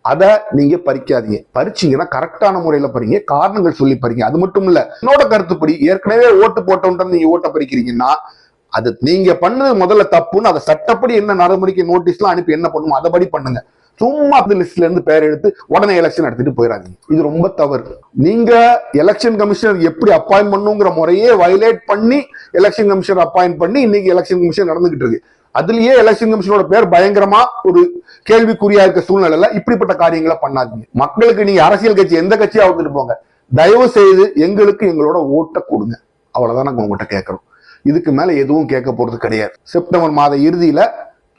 அதை நீங்க பறிக்காதீங்க. பறிச்சீங்கன்னா கரெக்டான முறையில பறிங்க. காரணங்கள் சொல்லி பறிங்க. அது மட்டும் இல்ல என்னோட கருத்துப்படி ஏற்கனவே ஓட்டு போட்டோன்ற நீங்க ஓட்ட பறிக்கிறீங்கன்னா அது நீங்க பண்ணது முதல்ல தப்புன்னு அதை சட்டப்படி என்ன நடவடிக்கை நோட்டீஸ்லாம் அனுப்பி என்ன பண்ணுமோ அதபடி பண்ணுங்க. சும்மா அந்த லிஸ்ட்ல இருந்து பேர் எடுத்து உடனே எலெக்ஷன் எடுத்துட்டு போயிடாதீங்க இது ரொம்ப தவறு. நீங்க எலெக்ஷன் கமிஷனர் எப்படி அப்பாயின் பண்ணுங்கிற முறையே வயலேட் பண்ணி எலெக்ஷன் கமிஷனர் அப்பாயின் பண்ணி இன்னைக்கு எலெக்ஷன் கமிஷன் நடந்துகிட்டு இருக்கு. அதுலயே எலெக்ஷன் கமிஷனோட பேர் பயங்கரமா ஒரு கேள்விக்குறியா இருக்க சூழ்நிலையில இப்படிப்பட்ட காரியங்களை பண்ணாதீங்க. மக்களுக்கு நீங்க அரசியல் கட்சி எந்த கட்சியா வந்துட்டு போங்க. தயவு செய்து எங்களுக்கு எங்களோட ஓட்டை கொடுங்க. அவ்வளவுதான் நாங்க உங்ககிட்ட கேட்கறோம். இதுக்கு மேல எதுவும் கேட்க போறது கிடையாது. செப்டம்பர் மாத இறுதியில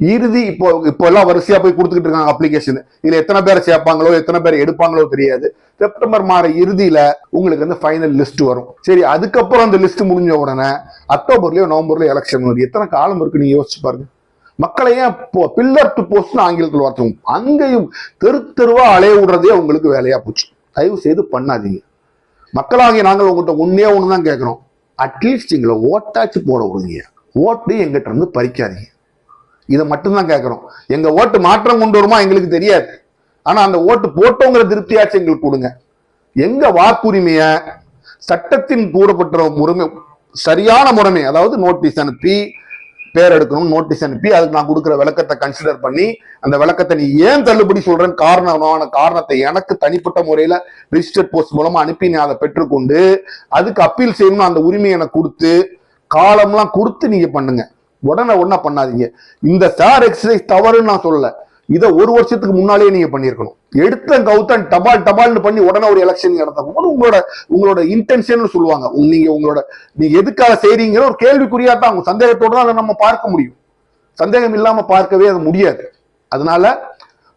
இறுதி இப்போ இப்போ எல்லாம் வரிசையா போய் கொடுத்துக்கிட்டு இருக்காங்க அப்ளிகேஷன் இதுல எத்தனை பேரை சேர்ப்பாங்களோ எத்தனை பேர் எடுப்பாங்களோ தெரியாது. செப்டம்பர் மாத இறுதியில உங்களுக்கு வந்து ஃபைனல் லிஸ்ட் வரும். சரி அதுக்கப்புறம் அந்த லிஸ்ட் முடிஞ்ச உடனே அக்டோபர்லயோ நவம்பர்லயோ எலெக்ஷன் வரும் எத்தனை காலம் இருக்கு நீங்க யோசிச்சு பாருங்க. மக்களை பில்லர் டு போஸ்ட் ஆங்கிலத்தில் வார்த்தையும் அங்கேயும் தெரு தெருவா அலைய விடுறதே உங்களுக்கு வேலையா போச்சு. தயவு செய்து பண்ணாதீங்க. மக்களாகிய நாங்கள் உங்கள்கிட்ட ஒன்னே ஒன்று தான் கேட்குறோம் அட்லீஸ்ட் எங்களை ஓட்டாச்சு போட விடுங்க. ஓட்டு எங்கிட்ட இருந்து பறிக்காதீங்க. இதை மட்டும்தான் கேட்குறோம். எங்கள் ஓட்டு மாற்றம் கொண்டு வருமா எங்களுக்கு தெரியாது. ஆனால் அந்த ஓட்டு போட்டோங்கிற திருப்தியாச்சும் எங்களுக்கு கொடுங்க. எங்கள் வாக்குரிமையை சட்டத்தின் கூறப்பட்ட முறைமை சரியான முறைமை அதாவது நோட்டீஸ் அனுப்பி பேர் எடுக்கணும் நோட்டீஸ் அனுப்பி அதுக்கு நான் கொடுக்குற விளக்கத்தை கன்சிடர் பண்ணி அந்த விளக்கத்தை நீ ஏன் தள்ளுபடி சொல்றேன்னு காரணமான காரணத்தை எனக்கு தனிப்பட்ட முறையில ரிஜிஸ்டர் போஸ்ட் மூலமா அனுப்பி நீ அதை பெற்றுக்கொண்டு அதுக்கு அப்பீல் செய்யணும்னு அந்த உரிமையை எனக்கு கொடுத்து காலம்லாம் கொடுத்து நீங்க பண்ணுங்க. உடனே ஒன்றா பண்ணாதீங்க. இந்த சார் எக்ஸசைஸ் தவறுன்னு நான் சொல்லலை. இதை ஒரு வருஷத்துக்கு முன்னாலேயே நீங்க பண்ணியிருக்கணும். எடுத்த கௌதன் டபால் டபால்னு பண்ணி உடனே ஒரு எலெக்ஷன் நடத்தும் போது உங்களோட உங்களோட இன்டென்ஷன் சொல்லுவாங்க. நீங்க உங்களோட நீங்க எதுக்காக செய்றீங்கிற ஒரு கேள்விக்குறியா தான் அவங்க சந்தேகத்தோட தான் அதை நம்ம பார்க்க முடியும். சந்தேகம் இல்லாம பார்க்கவே அது முடியாது. அதனால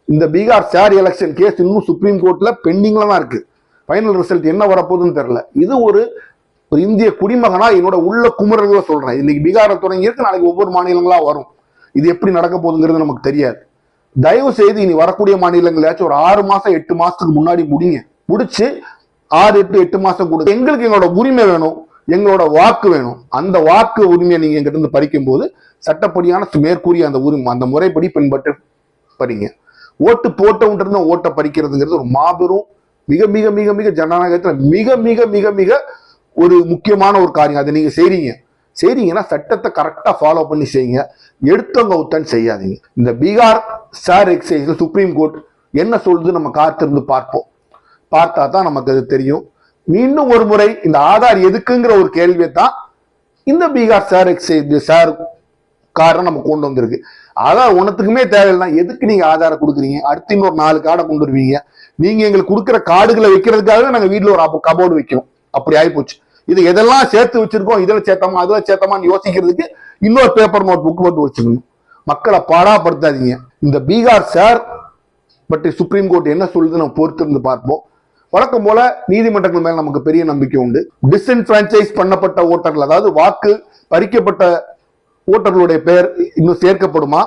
இந்த பீகார் சார் எலெக்ஷன் கேஸ் இன்னும் சுப்ரீம் கோர்ட்ல பெண்டிங்ல தான் இருக்கு. ஃபைனல் ரிசல்ட் என்ன வரப்போகுதுன்னு தெரியல. இது ஒரு ஒரு இந்திய குடிமகனா என்னோட உள்ள குமுறல்களை சொல்றேன். இன்னைக்கு பீகார தொடங்கி இருக்கு நாளைக்கு ஒவ்வொரு மாநிலங்களா வரும். இது எப்படி நடக்க போகுதுங்கிறது நமக்கு தெரியாது. தயவு செய்து இனி வரக்கூடிய மாநிலங்களாச்சும் ஒரு ஆறு மாசம் எட்டு மாசத்துக்கு முன்னாடி முடிங்க. முடிச்சு ஆறு எட்டு எட்டு மாசம் கொடுத்து எங்களுக்கு எங்களோட உரிமை வேணும் எங்களோட வாக்கு வேணும். அந்த வாக்கு உரிமையை நீங்க எங்கிட்ட இருந்து பறிக்கும் போது சட்டப்படியான மேற்கூறிய அந்த உரிமை அந்த முறைப்படி பின்பற்ற பறிங்க. ஓட்டு போட்டவன்ட்டு இருந்த ஓட்டை பறிக்கிறதுங்கிறது ஒரு மாபெரும் மிக மிக மிக மிக ஜனநாயகத்தில் மிக மிக மிக மிக ஒரு முக்கியமான ஒரு காரியம். அதை நீங்க செய்றீங்க. செய்றீங்கன்னா சட்டத்தை கரெக்டா ஃபாலோ பண்ணி செய்யுங்க. எடுத்தவங்க உத்தன் செய்யாதீங்க. இந்த Bihar SIR exercise supreme court என்ன சொல்லுது நம்ம காத்திருந்து பார்ப்போம். பார்த்தா தான் நமக்கு அது தெரியும். மீண்டும் ஒரு முறை இந்த ஆதார் எதுக்குங்கிற ஒரு கேள்வியை தான் இந்த பீகார் சார் எக்ஸைஸ் சார் காரணம் நம்ம கொண்டு வந்திருக்கு. ஆதார் உனத்துக்குமே தேவையில்லை. எதுக்கு நீங்க ஆதாரம் கொடுக்குறீங்க? அடுத்து இன்னொரு நாலு கார்டை கொண்டு வருவீங்க. நீங்க எங்களுக்கு கொடுக்குற கார்டுகளை வைக்கிறதுக்காக நாங்கள் வீட்டில் ஒரு கபோர்டு வைக்கிறோம். அப்படி ஆயிப்போச்சு. இது எதெல்லாம் சேர்த்து வச்சிருக்கோம் இதில் சேர்த்தமா அதில் சேர்த்தோமான்னு யோசிக்கிறதுக்கு இன்னொரு பேப்பர் நோட் புக் போட்டு வச்சுக்கணும் மக்களை பாடாப்படுத்தாதீங்க. இந்த பீகார் சார் பற்றி சுப்ரீம் கோர்ட் என்ன சொல்லுது நம்ம பொறுத்திருந்து பார்ப்போம். வழக்கம் போல நீதிமன்றங்கள் மேல நமக்கு பெரிய நம்பிக்கை உண்டு. டிஸ்என்பிரான்சைஸ் பண்ணப்பட்ட ஓட்டர்கள் அதாவது வாக்கு பறிக்கப்பட்ட ஓட்டர்களுடைய பெயர் இன்னும் சேர்க்கப்படுமா?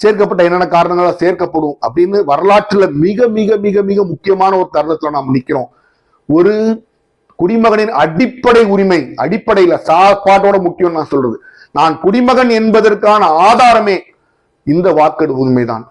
சேர்க்கப்பட்ட என்னென்ன காரணங்களால் சேர்க்கப்படும் அப்படின்னு வரலாற்றுல மிக மிக மிக மிக முக்கியமான ஒரு தருணத்துல நாம் நிற்கிறோம் ஒரு குடிமகனின் அடிப்படை உரிமை அடிப்படையில சாப்பாட்டோட முக்கியம் நான் சொல்றது. நான் குடிமகன் என்பதற்கான ஆதாரமே இந்த வாக்கெடுப்பு உரிமைதான்.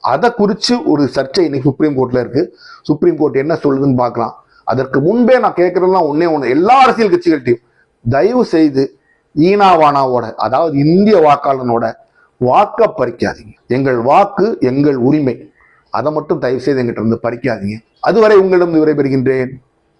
அதை குறித்து ஒரு சர்ச்சை இன்னைக்கு சுப்ரீம் கோர்ட்ல இருக்கு. சுப்ரீம் கோர்ட் என்ன சொல்லுதுன்னு பார்க்கலாம். அதற்கு முன்பே நான் கேட்கறதுலாம் ஒன்னே ஒண்ணு. எல்லா அரசியல் கட்சிகள்ட்டையும் தயவு செய்து ஈனாவானாவோட அதாவது இந்திய வாக்காளனோட வாக்க பறிக்காதீங்க. எங்கள் வாக்கு எங்கள் உரிமை. அதை மட்டும் தயவு செய்து எங்கிட்ட இருந்து பறிக்காதீங்க. அதுவரை உங்களிடம் விடைபெறுகின்றேன்.